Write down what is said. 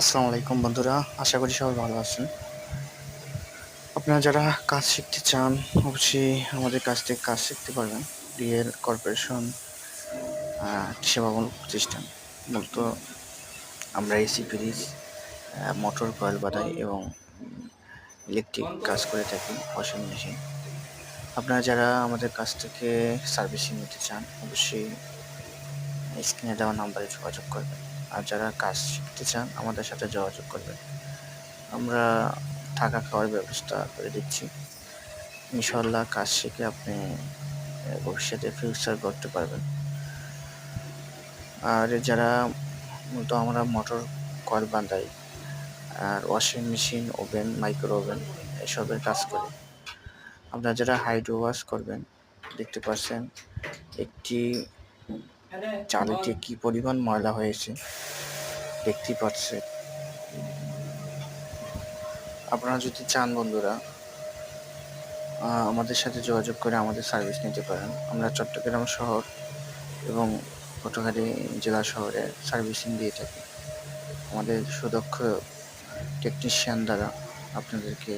আসসালামু আলাইকুম বন্ধুরা, আশা করি সবাই ভালো আছেন। আপনারা যারা কাজ শিখতে চান, অবশ্যই আমাদের কাছ থেকে কাজ শিখতে পারবেন। ডিএল কর্পোরেশন সেবামূলক প্রতিষ্ঠান। মূলত আমরা এসি, ফ্রিজ মোটর, কয়েল বাদাই এবং ইলেকট্রিক কাজ করে থাকি, ওয়াশিং মেশিন। আপনারা যারা আমাদের কাছ থেকে সার্ভিসিং নিতে চান, অবশ্যই স্ক্রিনে দেওয়া নাম্বারে যোগাযোগ করবেন। আর যারা কাজ শিখতে চান, আমাদের সাথে যোগাযোগ করবেন। আমরা থাকা খাওয়ার ব্যবস্থা করে দিচ্ছি। ইনশাল্লাহ কাজ শিখে আপনি ভবিষ্যতে ফিউচার করতে পারবেন। আর যারা, মূলত আমরা মোটর কয়েল বাঁধাই আর washing machine oven micro oven এসবের কাজ করি। আপনারা যারা হাইড্রো ওয়াশ করবেন, দেখতে পাচ্ছেন একটি চালেতে কি পরিমাণ ময়লা হয়েছে দেখতেই পাচ্ছে আপনারা যদি চান বন্ধুরা আমাদের সাথে যোগাযোগ করে আমাদের সার্ভিস নিতে পারেন। আমরা চট্টগ্রাম শহর এবং পটুয়াখালী জেলা শহরে সার্ভিসিং দিয়ে থাকি। আমাদের সুদক্ষ টেকনিশিয়ান দ্বারা আপনাদেরকে